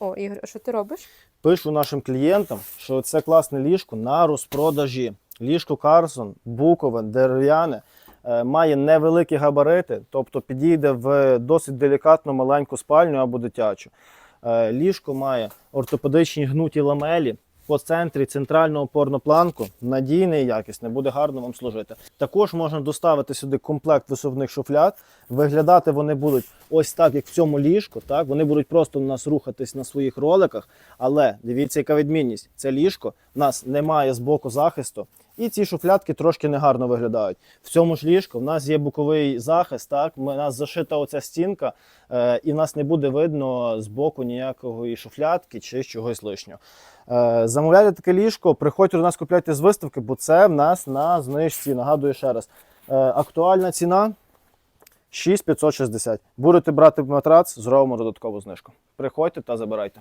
О, Ігор, а що ти робиш? Пишу нашим клієнтам, що це класне ліжко на розпродажі. Ліжко Карсон, букове, дерев'яне, е, має невеликі габарити, тобто підійде в досить делікатну маленьку спальню або дитячу. Е, Ліжко має ортопедичні гнуті ламелі. По центрі центрального порнопланку надійний і якісний, буде гарно вам служити. Також можна доставити сюди комплект висувних шуфляд. Виглядати вони будуть ось так, як в цьому ліжку. Так? Вони будуть просто у нас рухатись на своїх роликах. Але дивіться, яка відмінність. Це ліжко в нас немає з боку захисту, і ці шуфлядки трошки негарно виглядають. В цьому ж ліжку в нас є боковий захист. Так, у нас зашита оця стінка, е, і в нас не буде видно з боку ніякої шуфлядки чи чогось лишнього. Е, замовляйте таке ліжко, приходьте до нас, купляйте з виставки, бо це в нас на знижці. Нагадую ще раз. Е, актуальна ціна 6560. Будете брати матрац, зробимо додаткову знижку. Приходьте та забирайте.